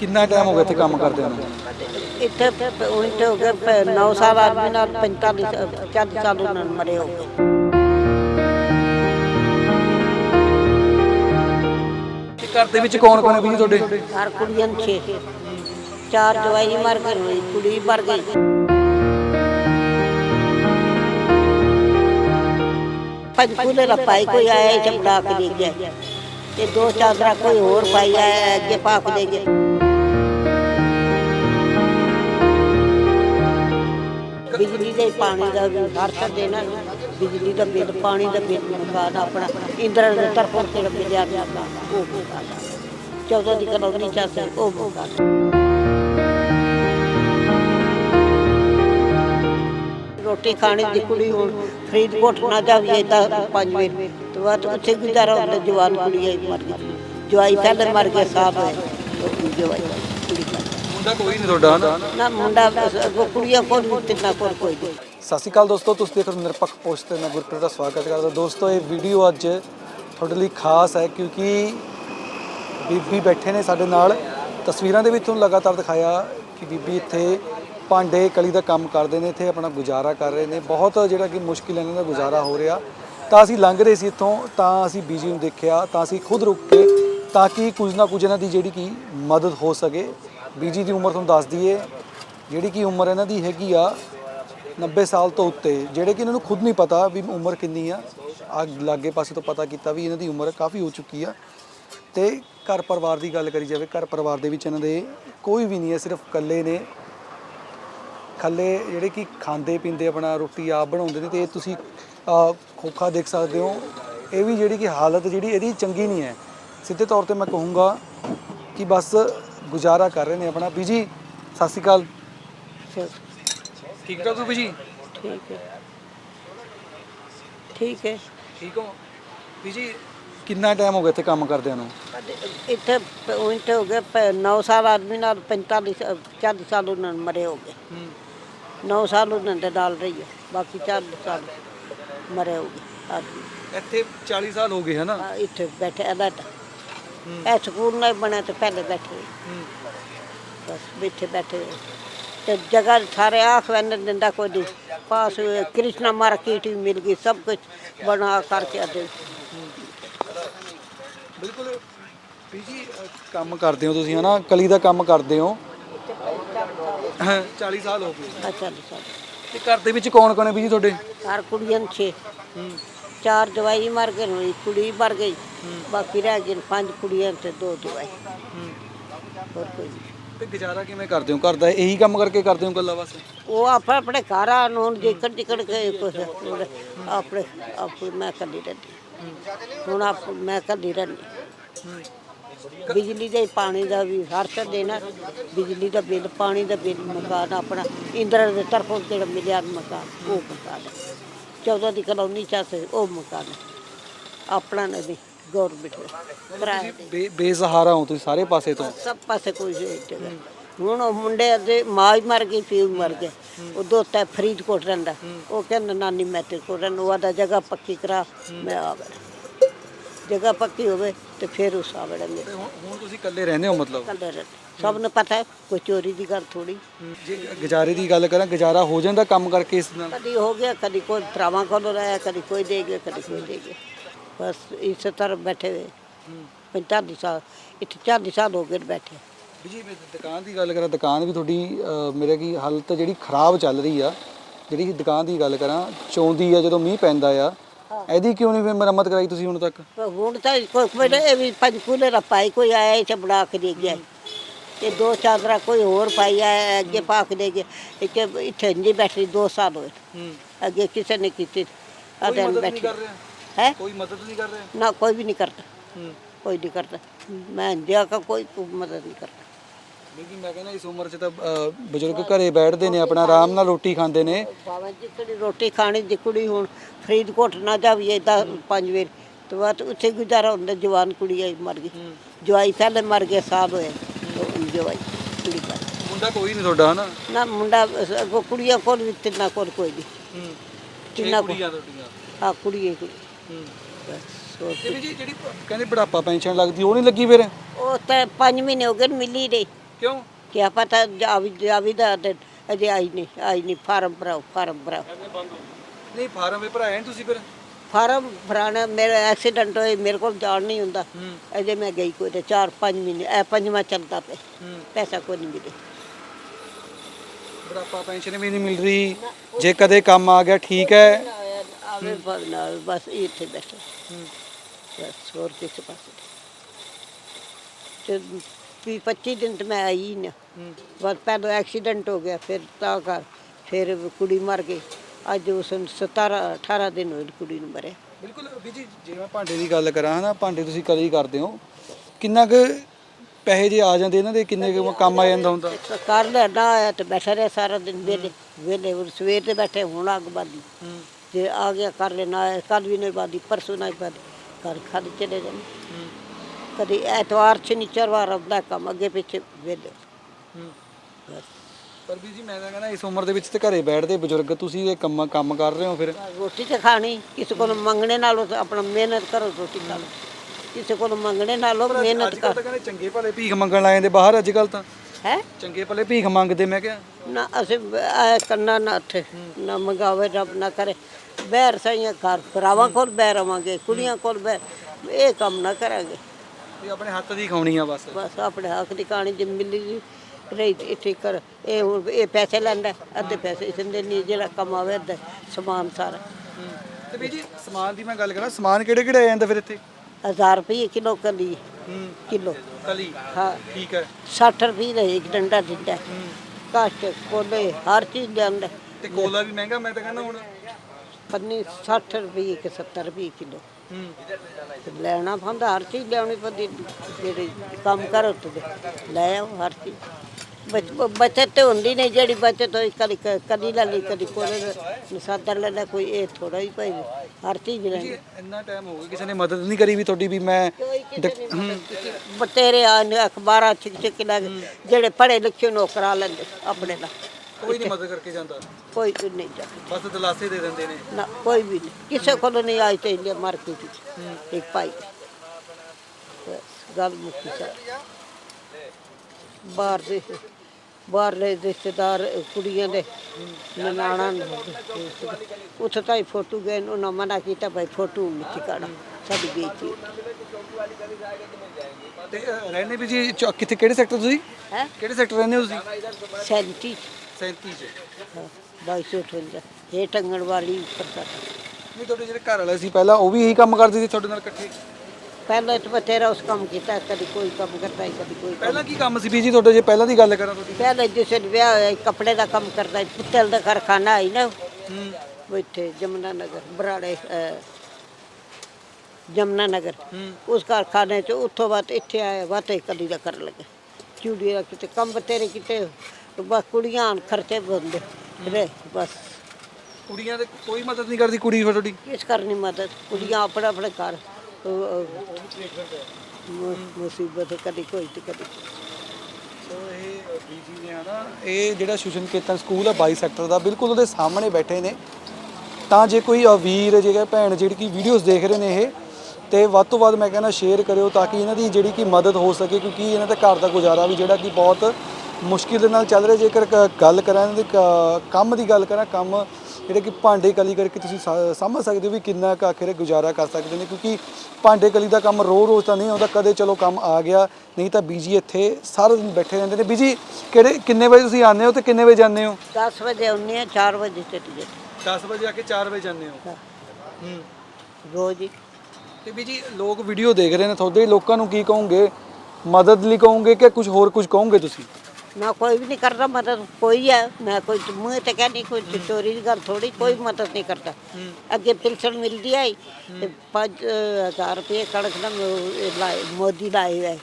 ਕਿੰਨਾ ਟਾਈਮ ਹੋ ਗਿਆ ਇੱਥੇ ਕੰਮ ਕਰਦੇ ਨੂੰ? ਇੱਥੇ ਉਲਟ ਹੋ ਗਏ 9 ਸਾਲ ਆਦਮੀ ਨਾਲ 45 40 ਸਾਲ ਉਹਨਾਂ ਨੂੰ ਮਰੇ ਹੋ ਗਏ। ਘਰ ਦੇ ਵਿੱਚ ਕੌਣ ਕੌਣ ਵੀ ਤੁਹਾਡੇ? ਹਰ ਕੁੜੀਆਂ ਨੂੰ ਛੇ ਚਾਰ ਜਵਾਈ ਮਰ ਗਏ ਕੁੜੀ ਮਰ ਗਈ। ਪੰਜ ਕੂਲੇ ਦਾ ਪਾਈ ਕੋਈ ਆਇਆ ਇੱਥੇ ਬਣਾ ਕੇ ਦੇ ਗਿਆ। ਤੇ ਦੋ ਚਾਦਰਾਂ ਕੋਈ ਹੋਰ ਪਾਈ ਆਇਆ ਅੱਗੇ ਪਾ ਕੇ ਦੇ ਗਿਆ। ਬਿਜਲੀ ਦੇ ਪਾਣੀ ਦਾ ਵੀ ਖਰਚਾ ਦੇਣਾ ਬਿਜਲੀ ਦਾ ਬਿੱਲ, ਪਾਣੀ ਦਾ ਬਿੱਲ ਮਕਾਨ ਆਪਣਾ। ਇੰਦਰ ਦੇ ਤਰਫੋਂ ਤੇ ਮਿਲਿਆ ਜਾਂਦਾ ਉਹ ਮਕਾਨ 14 ਦੀ ਕਲੋਨੀ ਚਾਸੇ ਉਹ ਮਕਾਨ ਰੋਟੀ ਖਾਣੀ ਦੀ ਕੁੜੀ ਹੁਣ ਫਰੀਦਕੋਟ ਨਾ ਜਾਵੀਏ ਤਾਂ ਪੰਜ ਵਜੇ ਤੋਂ ਬਾਅਦ ਉੱਥੇ ਗੁਜ਼ਾਰਾ ਹੁੰਦਾ, ਜਵਾਨ ਕੁੜੀ ਆਈ ਮਰ ਗਈ। ਜਵਾਈ ਪਹਿਲੇ ਮਰ ਗਿਆ, ਸਾਹ ਹੋਏ ਜਵਾਈ ਮੁੰਡਾ ਕੋਈ ਨਹੀਂ ਤੁਹਾਡਾ ਹਨਾ? ਨਾ ਮੁੰਡਾ ਬਸ ਅੱਗੋਂ ਕੁੜੀਆਂ ਕੋਲ ਵੀ ਤਿੰਨਾ ਕੋਲ ਕੋਈ ਨਹੀਂ। ਸਤਿ ਸ਼੍ਰੀ ਅਕਾਲ ਦੋਸਤੋ ਤੁਸੀਂ ਦੇਖ ਰਹੇ ਹੋ ਨਿਰਪੱਖ ਪੋਸਟ ਤੇ ਮੈਂ ਗੁਰਪ੍ਰੀਤ ਦਾ ਸਵਾਗਤ ਕਰਦਾ ਦੋਸਤੋ ਇਹ ਵੀਡੀਓ ਅੱਜ ਤੁਹਾਡੇ ਲਈ ਖਾਸ ਹੈ ਕਿਉਂਕਿ ਬੀਬੀ ਬੈਠੇ ਨੇ ਸਾਡੇ ਨਾਲ। ਤਸਵੀਰਾਂ ਦੇ ਵਿੱਚ ਤੁਹਾਨੂੰ ਲਗਾਤਾਰ ਦਿਖਾਇਆ ਕਿ ਬੀਬੀ ਇੱਥੇ ਭਾਂਡੇ ਕਲੀ ਦਾ ਕੰਮ ਕਰਦੇ ਨੇ ਇੱਥੇ ਆਪਣਾ ਗੁਜ਼ਾਰਾ ਕਰ ਰਹੇ ਨੇ। ਬਹੁਤ ਜਿਹੜਾ ਕਿ ਮੁਸ਼ਕਿਲ ਇਹਨਾਂ ਦਾ ਗੁਜ਼ਾਰਾ ਹੋ ਰਿਹਾ। ਤਾਂ ਅਸੀਂ ਲੰਘ ਰਹੇ ਸੀ ਇੱਥੋਂ ਤਾਂ ਅਸੀਂ ਬੀਜੀ ਨੂੰ ਦੇਖਿਆ ਤਾਂ ਅਸੀਂ ਖੁਦ ਰੁਕ ਕੇ ਤਾਂ ਕਿ ਕੁਝ ਨਾ ਕੁਝ ਇਹਨਾਂ ਦੀ ਜਿਹੜੀ ਕਿ ਮਦਦ ਹੋ ਸਕੇ। ਬੀਜੀ ਦੀ ਉਮਰ ਤੁਹਾਨੂੰ ਦੱਸ ਦਈਏ, ਜਿਹੜੀ ਕਿ ਉਮਰ ਇਹਨਾਂ ਦੀ ਹੈਗੀ ਆ 90 ਸਾਲ ਤੋਂ ਉੱਤੇ, ਜਿਹੜੇ ਕਿ ਇਹਨਾਂ ਨੂੰ ਖੁਦ ਨਹੀਂ ਪਤਾ ਵੀ ਉਮਰ ਕਿੰਨੀ ਆ ਆ ਲਾਗੇ ਪਾਸੇ ਤੋਂ ਪਤਾ ਕੀਤਾ ਵੀ ਇਹਨਾਂ ਦੀ ਉਮਰ ਕਾਫੀ ਹੋ ਚੁੱਕੀ ਆ। ਤੇ ਘਰ ਪਰਿਵਾਰ ਦੀ ਗੱਲ ਕਰੀ ਜਾਵੇ, ਘਰ ਪਰਿਵਾਰ ਦੇ ਵਿੱਚ ਇਹਨਾਂ ਦੇ ਕੋਈ ਵੀ ਨਹੀਂ ਹੈ, ਸਿਰਫ ਇਕੱਲੇ ਨੇ। ਖੱਲੇ ਜਿਹੜੇ ਕਿ ਖਾਂਦੇ ਪੀਂਦੇ ਆਪਣਾ ਰੋਟੀ ਆਪ ਬਣਾਉਂਦੇ ਨੇ, ਤੇ ਇਹ ਤੁਸੀਂ ਖੋਖਾ ਦੇਖ ਸਕਦੇ ਹੋ। ਇਹ ਵੀ ਜਿਹੜੀ ਕਿ ਹਾਲਤ ਜਿਹੜੀ ਇਹਦੀ ਚੰਗੀ ਨਹੀਂ ਹੈ। ਸਿੱਧੇ ਤੌਰ ਤੇ ਮੈਂ ਕਹੂੰਗਾ ਕਿ ਬਸ ਗੁਜ਼ਾਰਾ ਕਰ ਰਹੇ ਨੇ ਆਪਣਾ। ਬੀਜੀ ਸਤਿ ਸ਼੍ਰੀ ਅਕਾਲ। ਠੀਕ ਠਾਕ ਹੋ ਬੀਜੀ? ਠੀਕ ਹੈ। ਠੀਕ ਹੈ। ਠੀਕ ਹੋ? ਬੀਜੀ? ਕਿੰਨਾ ਟਾਈਮ ਹੋ ਗਿਆ ਇੱਥੇ ਕੰਮ ਕਰਦਿਆਂ ਨੂੰ? ਇੱਥੇ ਉਲਟ ਹੋ ਗਏ 9 ਸਾਲ ਆਦਮੀ ਨਾਲ 45 40 ਸਾਲ ਉਹਨਾਂ ਨੂੰ ਮਰੇ ਹੋ ਗਏ। 9 ਸਾਲ ਉਹਨਾਂ ਦੇ ਨਾਲ ਰਹੀ ਹੈ ਬਾਕੀ 40 ਸਾਲ ਮਰੇ ਹੋ ਗਏ ਆਦਮੀ। ਇੱਥੇ 40 ਸਾਲ ਹੋ ਗਏ ਹਨਾ? ਇੱਥੇ ਬੈਠੇ ਅਲੱਟ ਇਹ ਸਕੂਲ ਨਹੀਂ ਬਣਿਆ ਤੇ ਪਹਿਲੇ ਬੈਠੇ। ਬਸ ਬੈਠੇ ਬੈਠੇ। ਤੇ ਜਗ੍ਹਾ ਸਾਰੇ ਆਖ ਵੰਨ ਦਿੰਦਾ ਕੋਈ ਨਹੀਂ ਪਾਸ ਕ੍ਰਿਸ਼ਨਾ ਮਾਰਕੀਟ ਵੀ ਮਿਲ ਗਈ ਸਭ ਕੁਝ ਬਣਾ ਕਰਕੇ ਦੇ। ਬਿਲਕੁਲ। ਬੀਜੀ ਕੰਮ ਕਰਦੇ ਹੋ ਤੁਸੀਂ ਹਨਾ? ਕਲੀ ਦਾ ਕੰਮ ਕਰਦੇ ਹੋ। 40 ਸਾਲ ਹੋ ਗਏ। ਅੱਛਾ ਅੱਛਾ ਤੇ ਘਰ ਦੇ ਵਿੱਚ ਕੌਣ ਕੌਣ ਹੈ ਬੀਜੀ ਤੁਹਾਡੇ? ਚਾਰ ਕੁੜੀਆਂ ਨੂੰ ਛੇ। ਚਾਰ ਜਵਾਈ ਮਰ ਗਏ ਨੇ ਇੱਕ ਕੁੜੀ ਮਰ ਗਈ। ਬਾਕੀ ਰਹਿ ਗਏ ਪੰਜ ਕੁੜੀਆਂ ਤੇ ਦੋ ਜਵਾਈ। ਹੋਰ ਕੋਈ ਨਹੀਂ ਤੇ ਗੁਜ਼ਾਰਾ ਕਿਵੇਂ ਕਰਦੇ ਹੋ? ਘਰ ਦਾ ਇਹੀ ਕੰਮ ਕਰਕੇ ਕਰਦੇ ਹੋ ਗੱਲਾਂ ਬਸ? ਉਹ ਆਪਣੇ ਆਪਣੇ ਘਰ ਆ ਨੂੰ ਜਿਕੜ ਜਿਕੜ ਕੇ ਕੁਛ ਆਪਣੇ ਆਪਣੇ ਮੈਂ ਕੱਲੀ ਰਹਿੰਦੀ। ਹੁਣ ਆਪ ਮੈਂ ਕੱਲੀ ਰਹਿੰਦੀ। ਬਿਜਲੀ ਦੇ ਪਾਣੀ ਦਾ ਵੀ ਖਰਚਾ ਦੇਣਾ ਬਿਜਲੀ ਦਾ ਬਿੱਲ ਪਾਣੀ ਦਾ ਬਿੱਲ ਮਕਾਨ ਆਪਣਾ ਇੰਦਰ ਦੇ ਤਰਫੋਂ ਜਿਹੜਾ ਮਿਲਿਆ ਮਕਾਨ ਉਹ ਮਕਾਨ। ਹੈ 14 ਦੀ ਕਲੋਨੀ ਚਾਸੇ ਉਹ ਮਕਾਨ ਹੈ। ਆਪਣਾ ਨਹੀਂ ਗੌਰਮੈਂਟ ਕਿਰਾਏ ਤੇ ਬੇ- ਬੇਸਹਾਰਾ ਹੋ ਤੁਸੀਂ ਸਾਰੇ ਪਾਸੇ ਤੋਂ? ਸਭ ਪਾਸੇ ਕੋਈ ਜਗ੍ਹਾ। ਹੁਣ ਉਹ ਮੁੰਡੇ ਦੇ ਮਾਂ ਹੀ ਮਰ ਗਈ ਪਿਓ ਵੀ ਮਰ ਗਿਆ ਉਹ ਦੋਤਾ ਫਰੀਦਕੋਟ ਰਹਿੰਦਾ। ਉਹ ਕਹਿੰਦਾ ਨਾਨੀ ਮੈਂ ਤੇ ਕੋਲ ਰਹਿਣਾ ਉਹ ਆਦਾ ਜਗ੍ਹਾ ਪੱਕੀ ਕਰਾ ਮੈਂ ਆ ਗਿਆ। ਜਗ੍ਹਾ ਪੱਕੀ ਹੋਵੇ ਤੇ ਫਿਰ ਉਸ ਮੇਰੇ ਤੇ ਹੁਣ ਹੁਣ ਤੁਸੀਂ ਇਕੱਲੇ ਰਹਿੰਦੇ ਹੋ ਮਤਲਬ? ਕੱਲੇ ਰਹਿੰਦੇ। ਸਭ ਨੂੰ ਪਤਾ ਹੈ ਕੋਈ ਚੋਰੀ ਦੀ ਗੱਲ ਥੋੜੀ ਜੇ ਗੁਜ਼ਾਰੇ ਦੀ ਗੱਲ ਕਰਾਂ ਗੁਜ਼ਾਰਾ ਹੋ ਜਾਂਦਾ ਕੰਮ ਕਰਕੇ ਇਸ ਨਾਲ? ਕਦੀ ਹੋ ਗਿਆ ਕਦੀ ਕੋਈ ਭਰਾਵਾਂ ਕੋਲ ਰਿਹਾ ਕਦੀ ਕੋਈ ਦੇ ਗਿਆ ਕਦੀ ਕੋਈ ਦੇ ਗਿਆ। ਬਸ ਇਸ ਤਰ੍ਹਾਂ ਬੈਠੇ ਹੋਏ। ਪੰਤਾਲੀ ਸਾਲ ਇੱਥੇ 40 ਸਾਲ ਹੋ ਗਏ ਬੈਠੇ। ਜੀ ਮੈਂ ਦੁਕਾਨ ਦੀ ਗੱਲ ਕਰਾਂ ਦੁਕਾਨ ਵੀ ਤੁਹਾਡੀ ਅਹ, ਮੇਰੇ ਕੀ ਹਾਲਤ ਜਿਹੜੀ ਖਰਾਬ ਚੱਲ ਰਹੀ ਆ ਜਿਹੜੀ ਦੁਕਾਨ ਦੀ ਗੱਲ ਕਰਾਂ ਚੌਂਦੀ ਆ ਜਦੋਂ ਮੀਂਹ ਪੈਂਦਾ ਆ ਇਹਦੀ ਕਿਉਂ ਨਹੀਂ ਫਿਰ ਮੁਰੰਮਤ ਕਰਾਈ ਤੁਸੀਂ ਹੁਣ ਤੱਕ? ਹੁਣ ਤਾਂ ਕੋਈ ਕੋਈ ਇਹ ਵੀ ਪੰਜ ਕੂਲੇ ਦਾ ਪਾਈ ਕੋਈ ਆਇਆ ਇੱਥੇ ਬਣਾ ਕੇ ਦੇ ਗਿਆ। ਤੇ ਦੋ ਚਾਦਰਾਂ ਕੋਈ ਹੋਰ ਪਾਈ ਆਇਆ ਅੱਗੇ ਪਾ ਕੇ ਦੇ ਗਿਆ। ਇੱਕ ਇੱਥੇ ਨਹੀਂ ਬੈਠੀ ਦੋ ਸਾਲ ਹੋਏ। ਅੱਗੇ ਕਿਸੇ ਨੇ ਕੀਤੀ। ਆ ਕੋਈ ਦਿਨ ਮਦਦ ਨਹੀਂ ਬੈਠੀ। ਕਰ ਰਿਹਾ? ਹੈ? ਕੋਈ ਮਦਦ ਨਹੀਂ ਕਰ ਰਿਹਾ? ਨਾ ਕੋਈ ਵੀ ਨਹੀਂ ਕਰਦਾ। ਕੋਈ ਨਹੀਂ ਕਰਦਾ। ਮੈਂ ਕੋਈ ਕੋਈ ਮਦਦ ਨਹੀਂ ਕਰਦਾ। ਲੇਕਿਨ ਮੈਂ ਕਹਿੰਦਾ ਇਸ ਉਮਰ 'ਚ ਤਾਂ ਬਜ਼ੁਰਗ ਘਰੇ ਬੈਠਦੇ ਨੇ ਆਪਣਾ ਆਰਾਮ ਨਾਲ ਰੋਟੀ ਖਾਂਦੇ ਨੇ। ਬਾਬਾ ਜੀ ਕਿਹੜੀ ਰੋਟੀ ਖਾਣੀ ਦੀ ਕੁੜੀ ਹੁਣ ਫਰੀਦਕੋਟ ਨਾ ਜਾਵੀਏ ਤਾਂ ਪੰਜ ਵੇਰ ਤੋਂ ਬਾਅਦ ਉੱਥੇ ਗੁਜ਼ਾਰਾ ਹੁੰਦਾ ਜਵਾਨ ਕੁੜੀ ਆਈ ਮਰ ਗਈ। ਜਵਾਈ ਪਹਿਲੇ ਮਰ ਗਿਆ ਸਾਲ ਹੋਇਆ। ਜਵਾਈ ਕੁੜੀ ਗਈ। ਮੁੰਡਾ ਕੋਈ ਨਹੀਂ ਤੁਹਾਡਾ ਹਨਾ? ਨਾ ਮੁੰਡਾ ਅੱਗੋਂ ਕੁੜੀਆਂ ਕੋਲ ਵੀ ਤਿੰਨਾ ਕੋਲ ਕੋਈ ਨਹੀਂ। ਹੂੰ। ਕੁੜੀਆਂ ਤੁਹਾਡੀਆਂ? ਆ ਕੁੜੀ ਹੈ ਕੁੜੀ। ਹੂੰ। ਬਸ ਹੋਰ ਤੇ ਵੀ ਜੀ ਜਿਹੜੀ ਕਹਿੰਦੇ ਬੁਢਾਪਾ ਪੈਨਸ਼ਨ ਲੱਗਦੀ ਉਹ ਨਹੀਂ ਲੱਗੀ ਫਿਰ? ਉਹ ਤਾਂ 5 ਮਹੀਨੇ ਹੋ ਗਏ ਨੇ ਮਿਲੀ ਨਹੀਂ ਕਿਉਂ? ਕਿਆ ਪਤਾ ਜਾਵੀ ਜਾਵੀ ਦਾ ਤੇ ਅਜੇ ਆਈ ਨਹੀਂ ਆਈ ਨਹੀਂ ਫਾਰਮ ਭਰਾਓ ਫਾਰਮ ਭਰਾਓ। ਨਹੀਂ ਫਾਰਮ ਵੀ ਭਰਾਇਆ ਨੀ ਤੁਸੀਂ ਫਿਰ? ਫਾਰਮ ਭਰਾਣਾ ਮੇਰਾ ਐਕਸੀਡੈਂਟ ਹੋਇਆ ਮੇਰੇ ਕੋਲ ਜਾਣ ਨਹੀਂ ਹੁੰਦਾ। ਹੂੰ। ਅਜੇ ਮੈਂ ਗਈ ਕੋਈ ਤੇ 4-5 ਮਹੀਨੇ ਇਹ ਪੰਜਵਾਂ ਚੱਲਦਾ ਪਿਆ। ਹੂੰ। ਪੈਸਾ ਕੋਈ ਨਹੀਂ ਮਿਲੇ ਬੁਢਾਪਾ ਪੈਨਸ਼ਨ ਵੀ ਨਹੀਂ ਮਿਲ ਰਹੀ। ਜੇ ਕਦੇ ਕੰਮ ਆ ਗਿਆ ਠੀਕ ਹੈ। ਆਵੇ ਬਸ ਨਾਲ ਬਸ ਇੱਥੇ ਬੈਠੇ। ਹੂੰ। ਬਸ ਹੋਰ ਕਿਸੇ ਪਾਸੇ। ਤੇ ਵੀ 25 ਦਿਨ ਤੇ ਮੈਂ ਆਈ ਨਾ। ਬਸ ਪਹਿਲਾਂ ਐਕਸੀਡੈਂਟ ਹੋ ਗਿਆ ਫਿਰ ਤਾਂ ਕਰ ਫਿਰ ਕੁੜੀ ਮਰ ਗਈ। ਅੱਜ ਉਸ ਨੂੰ 17 18 ਦਿਨ ਹੋਏ ਕੁੜੀ ਨੂੰ ਮਰੇ ਬਿਲਕੁਲ ਵੀ ਜੀ ਜੇ ਮੈਂ ਭਾਂਡੇ ਦੀ ਗੱਲ ਕਰਾਂ ਹਨਾ ਭਾਂਡੇ ਤੁਸੀਂ ਕਦੇ ਹੀ ਕਰਦੇ ਹੋ ਕਿੰਨਾ ਕੁ ਪੈਸੇ ਜੇ ਆ ਜਾਂਦੇ ਇਹਨਾਂ ਦੇ ਕਿੰਨੇ ਕੁ ਕੰਮ ਆ ਜਾਂਦਾ ਹੁੰਦਾ? ਕਰ ਲੈਣਾ ਆਇਆ ਤੇ ਬੈਠਾ ਰਿਹਾ ਸਾਰਾ ਦਿਨ ਵੇਲੇ ਵੇਲੇ ਉਹ ਸਵੇਰ ਤੇ ਬੈਠੇ ਹੁਣ ਅੱਗ ਬਾਦੀ ਜੇ ਆ ਗਿਆ ਕਰ ਲੈਣਾ ਕੱਲ ਵੀ ਨਹੀਂ ਬਾਦੀ ਪਰਸੋਂ ਨਹੀਂ ਬਾਦੀ ਘਰ ਖਾਲੀ ਚਲੇ ਜਾਂਦੇ। ਕਦੀ ਐਤਵਾਰ ਸ਼ਨੀਚਰ ਵਾਰ ਆਉਂਦਾ ਕੰਮ ਅੱਗੇ ਪਿੱਛੇ ਵੇਲੇ ਪਰ ਵੀ ਜੀ ਮੈਂ ਤਾਂ ਕਹਿੰਦਾ ਇਸ ਉਮਰ ਦੇ ਵਿੱਚ ਤੇ ਘਰੇ ਬੈਠਦੇ ਬਜ਼ੁਰਗ ਤੁਸੀਂ ਇਹ ਕੰਮ ਕੰਮ ਕਰ ਰਹੇ ਹੋ ਫਿਰ? ਰੋਟੀ ਤੇ ਖਾਣੀ ਕਿਸੇ ਕੋਲ ਮੰਗਣੇ ਨਾਲੋਂ ਤਾਂ ਆਪਣਾ ਮਿਹਨਤ ਕਰੋ ਰੋਟੀ ਖਾ ਲਓ। ਕਿਸੇ ਕੋਲ ਮੰਗਣੇ ਨਾਲੋਂ ਮਿਹਨਤ ਕਰ। ਤਾਂ ਕਹਿੰਦੇ ਚੰਗੇ ਭਲੇ ਭੀਖ ਮੰਗਣ ਲੱਗ ਜਾਂਦੇ ਬਾਹਰ ਅੱਜ ਕੱਲ ਤਾਂ। ਹੈ? ਚੰਗੇ ਭਲੇ ਭੀਖ ਮੰਗਦੇ ਮੈਂ ਕਿਹਾ। ਨਾ ਅਸੀਂ ਐ ਕੰਨਾ ਨਾ ਉੱਥੇ ਨਾ ਮੰਗਾਵੇ ਰੱਬ ਨਾ ਕਰੇ। ਬਹਿਰ ਸਈਆਂ ਘਰ ਭਰਾਵਾਂ ਕੋਲ ਬਹਿ ਰਵਾਂਗੇ ਕੁੜੀਆਂ ਕੋਲ ਬਹਿ ਇਹ ਕੰਮ ਨਾ ਕਰਾਂਗੇ। ਇਹ ਆਪਣੇ ਹੱਥ ਦੀ ਖਾਣੀ ਆ ਬਸ। ਬਸ ਆਪਣੇ ਹੱਕ ਦੀ ਕਹਾਣੀ ਜੇ ਮਿਲੀ ਰਹੀ ਤੇ ਇੱਥੇ ਕਰ। ਇਹ ਹੁਣ ਇਹ ਪੈਸੇ ਲੈਂਦਾ ਅੱਧੇ ਪੈਸੇ ਇਸ ਦੇ ਨਹੀਂ ਜਿਹੜਾ ਕਮਾਵੇ ਅੱਧਾ ਸਮਾਨ ਸਾਰਾ। ਤੇ ਵੀ ਜੀ ਸਮਾਨ ਦੀ ਮੈਂ ਗੱਲ ਕਰਾਂ ਸਮਾਨ ਕਿਹੜੇ ਕਿਹੜੇ ਆ ਜਾਂਦਾ ਫਿਰ ਇੱਥੇ? 1000 ਰੁਪਏ ਕਿਲੋ ਕਲੀ। ਕਿਲੋ। ਕਲੀ? ਹਾਂ। ਠੀਕ ਹੈ। 60 ਰੁਪਏ ਦਾ ਇੱਕ ਡੰਡਾ ਦਿੰਦਾ। ਹੂੰ। ਕਾਸ਼ਟ ਕੋਲੇ ਹਰ ਚੀਜ਼ ਲਿਆਂਦਾ ਤੇ ਕੋਲਾ ਵੀ ਮਹਿੰਗਾ ਮੈਂ ਤਾਂ ਕਹਿੰਦਾ ਹੁਣ। ਪੰਨੀ 60 ਰੁਪਏ ਕਿ 70 ਰੁਪਏ ਕਿਲੋ। ਤੇ ਲੈਣਾ ਪੈਂਦਾ ਹਰ ਚੀਜ਼ ਲਿਆਉਣੀ ਪੈਂਦੀ ਜਿਹੜੇ ਕੰਮ ਕਰੋ ਤੇ ਲੈ ਆਓ ਹਰ ਚੀਜ਼। ਬਚ- ਬੱਚਤ ਤੇ ਹੁੰਦੀ ਨਹੀਂ ਜਿਹੜੀ ਬੱਚਤ ਹੋਈ ਕਦੀ ਕਦੀ ਲੈ ਲਈ ਕਦੀ ਕੋਲੇ ਨਸਾਦਰ ਲੈ ਲੈ ਕੋਈ ਇਹ ਥੋੜਾ ਹੀ ਭਾਈ ਹਰ ਚੀਜ਼ ਲੈਣੀ ਜੀ ਇੰਨਾ ਟਾਈਮ ਹੋ ਗਿਆ ਕਿਸੇ ਨੇ ਮਦਦ ਨਹੀਂ ਕਰੀ ਵੀ ਤੁਹਾਡੀ ਵੀ ਮੈਂ। ਬਤੇਰੇ ਆ ਅਖਬਾਰਾਂ ਛਿਕ ਛਿਕ ਲੱਗ ਜਿਹੜੇ ਪੜ੍ਹੇ ਲਿਖੇ ਨੂੰ ਕਰਾ ਲੈਂਦੇ ਆਪਣੇ ਨਾਲ। ਕੋਈ ਨਹੀਂ ਮਦਦ ਕਰਕੇ ਜਾਂਦਾ। ਕੋਈ ਵੀ ਨਹੀਂ ਜਾਂਦਾ। ਬਸ ਦਲਾਸੇ ਦੇ ਦਿੰਦੇ ਨੇ। ਨਾ ਕੋਈ ਵੀ ਨਹੀਂ। ਕਿਸੇ ਕੋਲ ਨਹੀਂ ਆਈ ਤੇ ਇੰਡੀਆ ਮਾਰਕੀਟ ਵਿੱਚ ਇੱਕ ਭਾਈ। ਬਸ ਗੱਲ ਮੁੱਕੀ ਸਾ ਬਾਹਰ ਦੇ ਬਾਹਰਲੇ ਰਿਸ਼ਤੇਦਾਰ ਕੁੜੀਆਂ ਦੇ ਨਨਾਣਾ ਉੱਥੇ ਤਾਂ ਹੀ ਫੋਟੋ ਗਏ ਨੇ, ਉਹਨਾਂ ਮਨਾ ਕੀਤਾ ਭਾਈ ਫੋਟੋ ਨਹੀਂ ਕਾੜਾ। ਸਾਡੀ ਬੇਇੱਜ਼ਤੀ। ਤੇ ਅ, ਰਹਿੰਦੇ ਵੀ ਜੀ ਚੌ- ਕਿੱਥੇ ਕਿਹੜੇ ਸੈਕਟਰ ਤੁਸੀਂ ਹੈ? ਕਿਹੜੇ ਸੈਕਟਰ ਰਹਿੰਦੇ ਹੋ ਤੁਸੀਂ? ਸੈਂਤੀ। 37 ਚ। ਬਾਈ ਸੌ ਅਠਵੰਜਾ। ਇਹ ਟੰਗਣ ਵਾਲੀ ਪ੍ਰਸਾਦ ਨਹੀਂ ਤੁਹਾਡੇ ਜਿਹੜੇ ਘਰ ਵਾਲੇ ਸੀ ਪਹਿਲਾਂ ਉਹ ਵੀ ਇਹੀ ਕੰਮ ਕਰਦੇ ਸੀ ਤੁਹਾਡੇ ਨਾਲ ਇਕੱਠੇ? ਪਹਿਲਾਂ ਤਾਂ ਬਥੇਰਾ ਉਸ ਕੰਮ ਕੀਤਾ ਕਦੀ ਕੋਈ ਕੰਮ ਕਰਦਾ ਸੀ, ਕਦੀ ਕੋਈ ਕੰਮ ਪਹਿਲਾਂ ਕੀ ਕੰਮ ਸੀ ਵੀ ਜੀ ਤੁਹਾਡੇ ਜੇ ਪਹਿਲਾਂ ਦੀ ਗੱਲ ਕਰਾਂ ਤੁਹਾਡੀ? ਪਹਿਲੇ ਜਿਸ ਦਿਨ ਵਿਆਹ ਹੋਇਆ ਸੀ, ਕੱਪੜੇ ਦਾ ਕੰਮ ਕਰਦਾ ਸੀ, ਪਿੱਤਲ ਦਾ ਕਾਰਖਾਨਾ ਆਈ ਨਾ। ਹੂੰ। ਉਹ ਇੱਥੇ ਜਮਨਾ ਨਗਰ ਬਰਾੜੇ ਅਹ, ਜਮਨਾ ਨਗਰ। ਹੂੰ। ਉਸ ਕਾਰਖਾਨੇ ਚ ਉੱਥੋਂ ਬਾਅਦ ਇੱਥੇ ਆਇਆ ਵਾਤੇ ਕਦੀ ਦਾ ਕਰਨ ਲੱਗੇ। ਚੂੜੀ ਦਾ ਕਿਤੇ ਕੰਮ ਬਤੇਰੇ ਕਿਤੇ। ਬਸ ਕੁੜੀਆਂ ਹਨ, ਖਰਚੇ ਬੰਦੇ ਰੇ ਬਸ। ਕੁੜੀਆਂ ਦੇ ਕੋਈ ਮਦਦ ਨਹੀਂ ਕਰਦੀ ਕੁੜੀ ਫਿਰ ਤੁਹਾਡੀ? ਕਿਸ ਕਰਨੀ ਮਦਦ? ਕੁੜੀਆਂ ਆਪਣੇ ਆਪਣੇ ਘਰ ਮੁ- ਮੁਸੀਬਤ ਕਦੀ ਕੋਈ ਤੇ ਕਦੀ ਕੋਈ। ਸੋ ਇਹ ਬੀਜੀ ਨੇ ਹਨਾ ਇਹ ਜਿਹੜਾ ਸ਼ੁਸ਼ਨ ਕੇਤਨ ਸਕੂਲ ਆ 22 ਸੈਕਟਰ ਦਾ ਬਿਲਕੁਲ ਉਹਦੇ ਸਾਹਮਣੇ ਬੈਠੇ ਨੇ। ਤਾਂ ਜੇ ਕੋਈ ਅ, ਵੀਰ ਜਿਹੜਾ ਭੈਣ ਜਿਹੜੀ ਕਿ ਵੀਡੀਓਜ਼ ਦੇਖ ਰਹੇ ਨੇ ਇਹ ਤੇ ਵੱਧ ਤੋਂ ਵੱਧ ਮੈਂ ਕਹਿੰਦਾ ਸ਼ੇਅਰ ਕਰਿਓ ਤਾਂ ਕਿ ਇਹਨਾਂ ਦੀ ਜਿਹੜੀ ਕਿ ਮਦਦ ਹੋ ਸਕੇ ਕਿਉਂਕਿ ਇਹਨਾਂ ਦੇ ਘਰ ਦਾ ਗੁਜ਼ਾਰਾ ਵੀ ਜਿਹੜਾ ਕਿ ਬਹੁਤ ਮੁਸ਼ਕਿਲ ਦੇ ਨਾਲ ਚੱਲ ਰਿਹਾ ਜੇਕਰ ਕ- ਗੱਲ ਕਰਾਂ ਇਹਨਾਂ ਦੇ ਕ- ਕੰਮ ਦੀ ਗੱਲ ਕਰਾਂ ਕੰਮ ਜਿਹੜੇ ਕਿ ਭਾਂਡੇ ਕਲੀ ਕਰਕੇ ਤੁਸੀਂ ਸਾ- ਸਮਝ ਸਕਦੇ ਹੋ ਵੀ ਕਿੰਨਾ ਕੁ ਆਖਿਰ ਗੁਜ਼ਾਰਾ ਕਰ ਸਕਦੇ ਨੇ ਕਿਉਂਕਿ ਭਾਂਡੇ ਕਲੀ ਦਾ ਕੰਮ ਰੋ ਰੋਜ਼ ਤਾਂ ਨਹੀਂ ਆਉਂਦਾ ਕਦੇ ਚਲੋ ਕੰਮ ਆ ਗਿਆ ਨਹੀਂ ਤਾਂ ਬੀਜੀ ਇੱਥੇ ਸਾਰਾ ਦਿਨ ਬੈਠੇ ਰਹਿੰਦੇ ਨੇ। ਬੀਜੀ ਕਿਹੜੇ ਕਿੰਨੇ ਵਜੇ ਤੁਸੀਂ ਆਉਂਦੇ ਹੋ ਤੇ ਕਿੰਨੇ ਵਜੇ ਜਾਂਦੇ ਹੋ? 10 ਵਜੇ ਆਉਂਦੇ ਆ 4 ਵਜੇ ਜਾਂਦੇ 10 ਵਜੇ ਆ ਕੇ 4 ਵਜੇ ਜਾਂਦੇ ਹੋ? ਹਾਂ, ਰੋਜ਼ ਹੀ। ਤੇ ਬੀਜੀ ਲੋਕ ਵੀਡੀਓ ਦੇਖ ਰਹੇ ਨੇ ਤੁਹਾਡੇ ਲੋਕਾਂ ਨੂੰ ਕੀ ਕਹੋਗੇ? ਮਦਦ ਲਈ ਕਹੋਗੇ ਕਿ ਕੁਝ ਹੋਰ ਕੁਝ ਕਹੋਗੇ ਤੁਸੀਂ? ਨਾ ਕੋਈ ਵੀ ਨਹੀਂ ਕਰਦਾ ਮਦਦ ਕੋਈ ਹੈ ਮੈਂ ਕੋਈ ਮੂੰਹ ਤੇ ਕਹਿੰਦੀ ਕੋਈ ਚੋਰੀ ਦੀ ਗੱਲ ਥੋੜੀ ਕੋਈ ਮਦਦ ਨਹੀਂ ਕਰਦਾ। ਅੱਗੇ ਪੈਨਸ਼ਨ ਮਿਲਦੀ ਹੈ। ਤੇ 5000 ਰੁਪਏ ਕਣਕ ਦਾ ਮ- ਮੋਦੀ ਹੋਏ।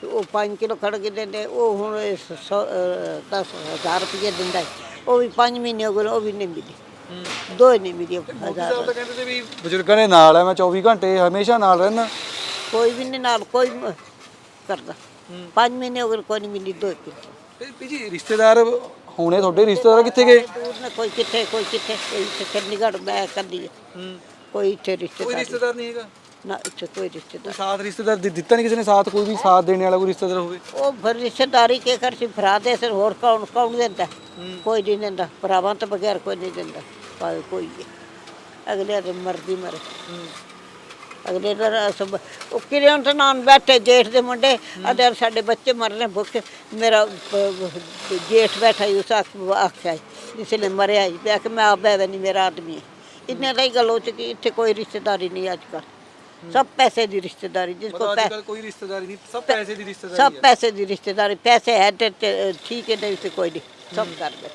ਤੇ ਉਹ 5 ਕਿਲੋ ਕਣਕ ਦਿੰਦੇ ਉਹ ਹੁਣ 10000 ਰੁਪਏ ਦਿੰਦਾ। ਉਹ ਵੀ 5 ਮਹੀਨੇ ਹੋ ਗਏ ਉਹ ਵੀ ਨਹੀਂ ਮਿਲੀ। ਦੋ ਨਹੀਂ ਮਿਲੀ ਹਜ਼ਾਰ। ਸਾਹਿਬ ਤਾਂ ਕਹਿੰਦੇ ਸੀ ਵੀ ਬਜ਼ੁਰਗਾਂ ਦੇ ਨਾਲ ਹੈ ਮੈਂ 24 ਘੰਟੇ ਹਮੇਸ਼ਾ ਨਾਲ ਰਹਿਣਾ ਕੋਈ ਵੀ ਨਹੀਂ ਨਾਲ ਕੋਈ ਮ- ਕਰਦਾ। 5 ਮਹੀਨੇ ਹੋ ਗਏ ਕੋਈ ਨਹੀਂ ਮਿਲੀ ਦੋ ਹੀ। ਤੇ ਬੀਜੀ ਰਿਸ਼ਤੇਦਾਰ ਹੋਣੇ ਤੁਹਾਡੇ? ਰਿਸ਼ਤੇਦਾਰ ਕਿੱਥੇ ਗਏ? ਦੂਰ ਨੇ ਕੋਈ ਕਿੱਥੇ ਕੋਈ ਕਿੱਥੇ ਕੋਈ ਇੱਥੇ ਚੰਡੀਗੜ੍ਹ ਮੈਂ ਕੱਲੀ ਹੂੰ। ਕੋਈ ਇੱਥੇ ਕੋਈ ਰਿਸ਼ਤੇਦਾਰ ਰਿਸ਼ਤੇਦਾਰ ਨਹੀਂ ਹੈਗਾ? ਨਾ ਇੱਥੇ ਕੋਈ ਰਿਸ਼ਤੇਦਾਰ ਸਾਥ ਰਿਸ਼ਤੇਦਾਰ ਦੇ ਦਿੱਤਾ ਨਹੀਂ ਕਿਸੇ ਨੇ? ਸਾਥ ਕੋਈ ਵੀ ਸਾਥ ਦੇਣ ਵਾਲਾ ਕੋਈ ਰਿਸ਼ਤੇਦਾਰ ਹੋਵੇ? ਉਹ ਫਿਰ ਰਿਸ਼ਤੇਦਾਰੀ ਕੇ ਕਰ ਸੀ ਭਰਾ ਦੇ ਸਿਰ ਹੋਰ ਕੌਣ ਕੌਣ ਦਿੰਦਾ? ਕੋਈ ਨਹੀਂ ਦਿੰਦਾ ਭਰਾਵਾਂ ਤੋਂ ਬਗੈਰ ਕੋਈ ਨਹੀਂ ਦਿੰਦਾ। ਭਾਵੇਂ ਕੋਈ ਵੀ। ਅਗਲੇ ਦੀ ਮਰਜ਼ੀ ਮਰੇ। ਅਗਲੇ ਦਾ ਸਭ। ਉਹ ਕਿਰਿਆਂ ਤੇ ਨਾਨ ਬੈਠੇ ਜੇਠ ਦੇ ਮੁੰਡੇ। ਅਦਰ ਸਾਡੇ ਬੱਚੇ ਮਰ ਰਹੇ ਭੁੱਖੇ। ਮੇਰਾ ਬ- ਬ- ਜੇਠ ਬੈਠਾ ਹੀ ਉਸ ਆਖ ਆਖਿਆ ਜਿਸ ਨੇ ਮਰਿਆ ਹੀ ਪਿਆ ਕਿ ਮੈਂ ਆ ਬੈਵੇ ਨਹੀਂ ਮੇਰਾ ਆਦਮੀ ਹੈ। ਇੰਨੇ ਦਾ ਹੀ ਗੱਲ ਹੋ ਚੁੱਕੀ ਇੱਥੇ ਕੋਈ ਰਿਸ਼ਤੇਦਾਰੀ ਨਹੀਂ ਅੱਜ ਕੱਲ੍ਹ। ਸਭ ਪੈਸੇ ਦੀ ਰਿਸ਼ਤੇਦਾਰੀ ਜਿਸ ਕੋ ਪੈ ਕੋਈ ਰਿਸ਼ਤੇਦਾਰੀ ਨਹੀਂ ਸਭ ਪੈਸੇ ਦੀ ਸਭ ਪੈਸੇ ਦੀ ਰਿਸ਼ਤੇਦਾਰੀ ਪੈਸੇ ਹੈ ਤੇ ਤੇ ਠੀਕ ਹੈ ਨਹੀਂ ਤੇ ਕੋਈ ਨਹੀਂ। ਸਭ ਕਰ ਬੈਠੇ।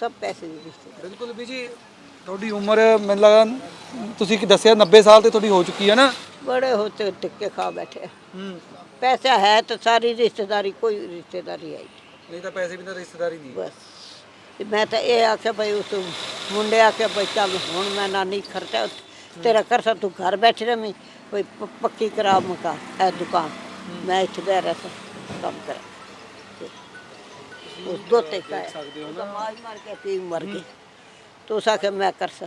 ਸਭ ਪੈਸੇ ਦੀ ਰਿਸ਼ਤੇਦਾਰੀ। ਬਿਲਕੁਲ ਵੀ ਜੀ ਤੁਹਾਡੀ ਉਮਰ ਮੈਨੂੰ ਲੱਗਾ ਤੁਸੀਂ ਕੀ ਦੱਸਿਆ 90 ਸਾਲ ਤੇ ਤੁਹਾਡੀ ਹੋ ਚੁੱਕੀ ਹੈ ਨਾ? ਬੜੇ ਹੋਤੇ ਟਿੱਕੇ ਖਾ ਬੈਠੇ ਹੂੰ। ਪੈਸਾ ਹੈ ਤਾਂ ਸਾਰੀ ਰਿਸ਼ਤੇਦਾਰੀ ਕੋਈ ਰਿਸ਼ਤੇਦਾਰੀ ਹੀ ਨਹੀਂ। ਤਾਂ ਪੈਸੇ ਬਿਨਾਂ ਰਿਸ਼ਤੇਦਾਰੀ ਨਹੀਂ। ਬਸ। ਤੇ ਮੈਂ ਤਾਂ ਇਹ ਆਖਿਆ ਭਾਈ ਉਸ ਮੁੰਡੇ ਆਖਿਆ ਭਾਈ ਚੱਲ ਹੁਣ ਮੈਂ ਨਾਨੀ ਖਰਚਾ ਤੇਰਾ ਕਰਸਾ ਤੂੰ ਘਰ ਬੈਠ ਰਮੀ ਕੋਈ ਪੱਕੀ ਕਰਾ ਮਕਾ ਹੈ ਦੁਕਾਨ। ਮੈਂ ਇੱਥੇ ਬਹਿ ਰਿਹਾ ਸਾਂ ਕੰਮ ਕਰ। ਉਸ ਦੋ ਤੇ ਕਾ ਸਕਦੇ ਹੋ ਨਾ। ਮਾਰ ਮਾਰ ਕੇ ਪੀ ਮਰ ਗਈ ਤੂੰ ਸਾਖੇ ਮੈਂ ਕਰਸਾ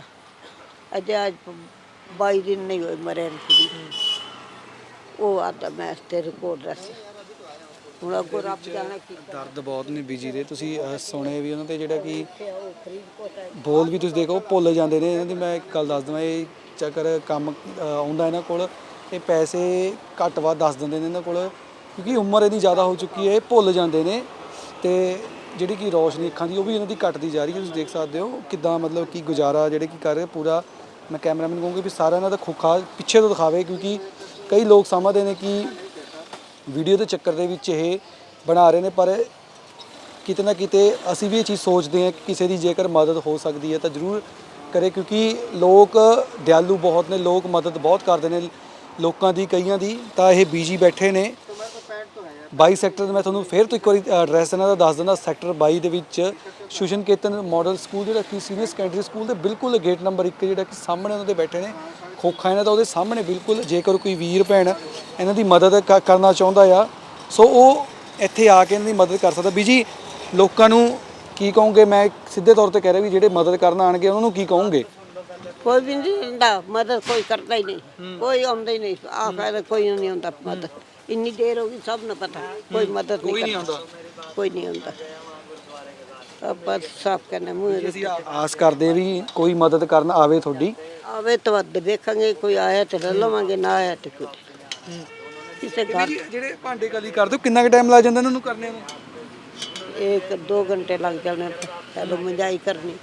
ਅਜੇ ਅੱਜ 22 ਦਿਨ ਨਹੀਂ ਹੋਏ ਮਰੇ ਨੂੰ ਉਹ ਆਦਾ ਮੈਂ ਤੇਰੇ ਕੋਲ ਰਸ ਹੁਣ ਅੱਗੋਂ ਰੱਬ ਜਾਣੇ ਕੀ ਦਰਦ ਬਹੁਤ ਨੇ ਬੀਜੀ ਦੇ। ਤੁਸੀਂ ਅਹ, ਸੁਣੇ ਵੀ ਉਹਨਾਂ ਤੇ ਜਿਹੜਾ ਕਿ ਬੋਲ ਵੀ ਤੁਸੀਂ ਦੇਖੋ ਭੁੱਲ ਜਾਂਦੇ ਨੇ। ਇਹਨਾਂ ਦੀ ਮੈਂ ਇੱਕ ਗੱਲ ਦੱਸ ਦਵਾਂ ਇਹ ਚੱਕਰ ਕੰਮ ਅਹ, ਆਉਂਦਾ ਇਹਨਾਂ ਕੋਲ ਇਹ ਪੈਸੇ ਘੱਟ ਵੱਧ ਦੱਸ ਦਿੰਦੇ ਨੇ ਇਹਨਾਂ ਕੋਲ। ਕਿਉਂਕਿ ਉਮਰ ਇਹਦੀ ਜ਼ਿਆਦਾ ਹੋ ਚੁੱਕੀ ਹੈ ਇਹ ਭੁੱਲ ਜਾਂਦੇ ਨੇ। ਤੇ ਜਿਹੜੀ ਕਿ ਰੋਸ਼ਨੀ ਅੱਖਾਂ ਦੀ, ਉਹ ਵੀ ਇਹਨਾਂ ਦੀ ਘਟਦੀ ਜਾ ਰਹੀ ਹੈ, ਤੁਸੀਂ ਦੇਖ ਸਕਦੇ ਹੋ। ਕਿਦਾਂ ਮਤਲਬ ਕਿ ਗੁਜ਼ਾਰਾ ਜਿਹੜੇ ਕਿ ਕਰ ਰਹੇ, ਪੂਰਾ ਮੈਂ ਕੈਮਰਾਮੈਨ ਕਹੂੰਗਾ ਵੀ ਸਾਰਾ ਇਹਨਾਂ ਦਾ ਖੋਖਾ ਪਿੱਛੇ ਤੋਂ ਦਿਖਾਵੇ, ਕਿਉਂਕਿ ਕਈ ਲੋਕ ਸਮਝਦੇ ਨੇ ਕਿ ਵੀਡੀਓ ਦੇ ਚੱਕਰ ਦੇ ਵਿੱਚ ਇਹ ਬਣਾ ਰਹੇ ਨੇ, ਪਰ ਕਿਤੇ ਨਾ ਕਿਤੇ ਅਸੀਂ ਵੀ ਇਹ ਚੀਜ਼ ਸੋਚਦੇ ਹਾਂ ਕਿ ਕਿਸੇ ਦੀ ਜੇਕਰ ਮਦਦ ਹੋ ਸਕਦੀ ਹੈ ਤਾਂ ਜ਼ਰੂਰ ਕਰੇ, ਕਿਉਂਕਿ ਲੋਕ ਦਿਆਲੂ ਬਹੁਤ ਨੇ, ਲੋਕ ਮਦਦ ਬਹੁਤ ਕਰਦੇ ਨੇ ਲੋਕਾਂ ਦੀ, ਕਈਆਂ ਦੀ, ਤਾਂ ਇਹ ਬੀਜੀ ਬੈਠੇ ਨੇ। 22 ਸੈਕਟਰ ਦੇ ਮੈਂ ਤੁਹਾਨੂੰ ਫੇਰ ਤੋਂ ਇੱਕ ਵਾਰੀ ਐਡਰੈਸ ਇਹਨਾਂ ਦਾ ਦੱਸ ਦਿੰਦਾ ਸੈਕਟਰ 22 ਦੇ ਵਿੱਚ ਸ਼ੁਸ਼ਨ ਕੇਤਨ ਮਾਡਲ ਸਕੂਲ ਜਿਹੜਾ ਕਿ ਸੀਨੀਅਰ ਸੈਕੰਡਰੀ ਸਕੂਲ ਦੇ ਬਿਲਕੁਲ ਗੇਟ ਨੰਬਰ 1 ਜਿਹੜਾ ਕਿ ਸਾਹਮਣੇ ਉਹਨਾਂ ਦੇ ਬੈਠੇ ਨੇ, ਖੋਖਾ ਇਹਨਾਂ ਦਾ ਉਹਦੇ ਸਾਹਮਣੇ ਬਿਲਕੁਲ, ਜੇਕਰ ਕੋਈ ਵੀਰ ਭੈਣ ਇਹਨਾਂ ਦੀ ਮਦਦ ਕਰਨਾ ਚਾਹੁੰਦਾ ਆ, ਸੋ ਉਹ ਇੱਥੇ ਆ ਕੇ ਇਹਨਾਂ ਦੀ ਮਦਦ ਕਰ ਸਕਦਾ। ਬੀਜੀ ਲੋਕਾਂ ਨੂੰ ਕੀ ਕਹੋਗੇ? ਮੈਂ ਸਿੱਧੇ ਤੌਰ ਤੇ ਕਹਿ ਰਿਹਾ ਵੀ ਜਿਹੜੇ ਮਦਦ ਕਰਨ ਆਣਗੇ ਉਹਨਾਂ ਨੂੰ ਕੀ ਕਹੋਗੇ? ਕੋਈ ਵੀ ਨਹੀਂ ਦਿੰਦਾ ਮਦਦ ਕੋਈ ਕਰਦਾ ਹੀ ਨਹੀਂ, ਕੋਈ ਆਉਂਦਾ ਹੀ ਨਹੀਂ ਆ ਕੋਈ ਨਹੀਂ ਆਉਂਦਾ ਮਦਦ। ਇੰਨੀ ਦੇਰ ਹੋ ਗਈ ਸਭ ਨੂੰ ਪਤਾ। ਕੋਈ ਮਦਦ ਨਹੀਂ ਕੋਈ ਨਹੀਂ। ਆਉਂਦਾ। ਕੋਈ ਨਹੀਂ ਆਉਂਦਾ। ਆਪਾਂ ਸਾਫ਼ ਕਰਨਾ ਮੂੰਹ ਅਸੀਂ ਆਸ ਕਰਦੇ ਵੀ ਕੋਈ ਮਦਦ ਕਰਨ ਆਵੇ ਤੁਹਾਡੀ? ਆਵੇ ਤਾਂ ਵੱਧ ਦੇਖਾਂਗੇ ਕੋਈ ਆਇਆ ਤੇ ਲੈ ਲਵਾਂਗੇ ਨਾ ਆਇਆ ਤੇ ਕੋਈ। ਕਿਸੇ ਘਰ ਜਿਹੜੇ ਭਾਂਡੇ ਕਲੀ ਕਰਦੇ ਹੋ ਕਿੰਨਾ ਕੁ ਟਾਈਮ ਲੱਗ ਜਾਂਦਾ ਇਹਨਾਂ ਨੂੰ ਕਰਨੇ ਨੂੰ? ਇੱਕ ਦੋ ਘੰਟੇ ਲੱਗ ਜਾਣੇ ਪਹਿਲਾਂ ਮੰਜਾਈ ਕਰਨੀ।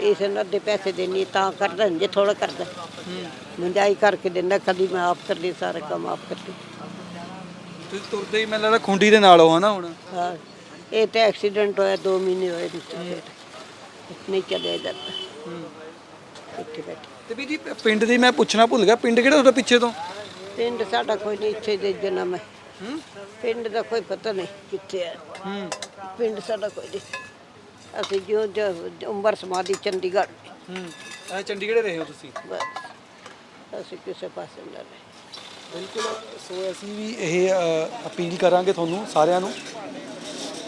ਇਸ ਨਾਲ ਦੇ ਪੈਸੇ ਦੇਣੀ ਤਾਂ ਕਰਦਾ ਜੇ ਥੋੜਾ ਕਰਦਾ। ਮੰਜਾਈ ਕਰਕੇ ਦਿੰਦਾ ਕਦੀ ਮੈਂ ਆਪ ਕਰਦੀ ਸਾਰਾ ਕੰਮ ਆਪ ਕਰਦੀ ਤੁਸੀਂ ਤੁਰਦੇ ਹੀ ਮੈਨੂੰ ਲੱਗਦਾ ਖੁੰਡੀ ਦੇ ਨਾਲ ਹੋ ਹਨਾ ਹੁਣ? ਹਾਂ ਇਹ ਤਾਂ ਐਕਸੀਡੈਂਟ ਹੋਇਆ 2 ਮਹੀਨੇ ਹੋਏ ਨੇ ਨਹੀਂ ਚੱਲਿਆ ਜਾਂਦਾ ਇੱਥੇ ਬੈਠੇ। ਤੇ ਵੀ ਜੀ ਪਿੰਡ ਦੀ ਮੈਂ ਪੁੱਛਣਾ ਭੁੱਲ ਗਿਆ ਪਿੰਡ ਕਿਹੜਾ ਤੁਹਾਡਾ ਪਿੱਛੇ ਤੋਂ? ਪਿੰਡ ਸਾਡਾ ਕੋਈ ਨਹੀਂ ਇੱਥੇ ਦੇ ਜਨਮ ਹੈ। ਪਿੰਡ ਦਾ ਕੋਈ ਪਤਾ ਨਹੀਂ ਕਿੱਥੇ ਹੈ। ਹੂੰ। ਪਿੰਡ ਸਾਡਾ ਕੋਈ ਨਹੀਂ। ਅਸੀਂ ਜੋ ਜੋ ਉਮਰ ਸਮਾਦੀ ਚੰਡੀਗੜ੍ਹ। ਹੂੰ। ਇਹ ਚੰਡੀਗੜ੍ਹ ਰਹੇ ਹੋ ਤੁਸੀਂ? ਬਸ। ਅਸੀਂ ਕਿਸੇ ਪਾਸੇ ਨਹੀਂ ਜਾਂਦੇ ਬਿਲਕੁਲ, ਸੋ ਅਸੀਂ ਵੀ ਇਹ ਅਪੀਲ ਕਰਾਂਗੇ ਤੁਹਾਨੂੰ ਸਾਰਿਆਂ ਨੂੰ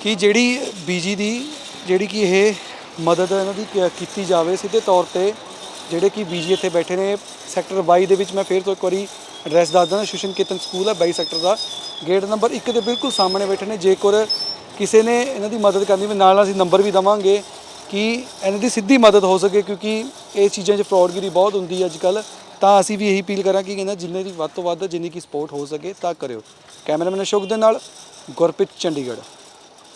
ਕਿ ਜਿਹੜੀ ਬੀਜੀ ਦੀ, ਜਿਹੜੀ ਕਿ ਇਹ ਮਦਦ ਇਹਨਾਂ ਦੀ ਕ- ਕੀਤੀ ਜਾਵੇ ਸਿੱਧੇ ਤੌਰ ਤੇ, ਜਿਹੜੇ ਕਿ ਬੀਜੀ ਇੱਥੇ ਬੈਠੇ ਨੇ, ਸੈਕਟਰ 22 ਦੇ ਵਿੱਚ ਮੈਂ ਫੇਰ ਤੋਂ ਇੱਕ ਵਾਰੀ ਐਡਰੈਸ ਦੱਸ ਦਿੰਦਾ ਸ਼ੁਸ਼ਨ ਕੀਰਤਨ ਸਕੂਲ ਹੈ 22 ਸੈਕਟਰ ਦਾ। ਗੇਟ ਨੰਬਰ 1 ਦੇ ਬਿਲਕੁਲ ਸਾਹਮਣੇ ਬੈਠੇ ਨੇ ਜੇਕਰ ਕਿਸੇ ਨੇ ਇਹਨਾਂ ਦੀ ਮਦਦ ਕਰਨੀ ਵੀ ਨਾਲ ਨਾਲ ਅਸੀਂ ਨੰਬਰ ਵੀ ਦਵਾਂਗੇ ਕਿ ਇਹਨਾਂ ਦੀ ਸਿੱਧੀ ਮਦਦ ਹੋ ਸਕੇ, ਕਿਉਂਕਿ ਇਹ ਚੀਜ਼ਾਂ 'ਚ ਫਰਾਡਗਿਰੀ ਬਹੁਤ ਹੁੰਦੀ ਹੈ ਅੱਜ ਕੱਲ੍ਹ। ਤਾਂ ਅਸੀਂ ਵੀ ਇਹੀ ਅਪੀਲ ਕਰਾਂਗੇ ਕਿ ਇਹਨਾਂ ਜਿੰਨੇ ਦੀ ਵੱਧ ਤੋਂ ਵੱਧ ਜਿੰਨੀ ਕੀ ਸਪੋਰਟ ਹੋ ਸਕੇ ਤਾਂ ਕਰਿਓ। ਕੈਮਰਾਮੈਨ ਅਸ਼ੋਕ ਦੇ ਨਾਲ ਗੁਰਪ੍ਰੀਤ ਚੰਡੀਗੜ੍ਹ।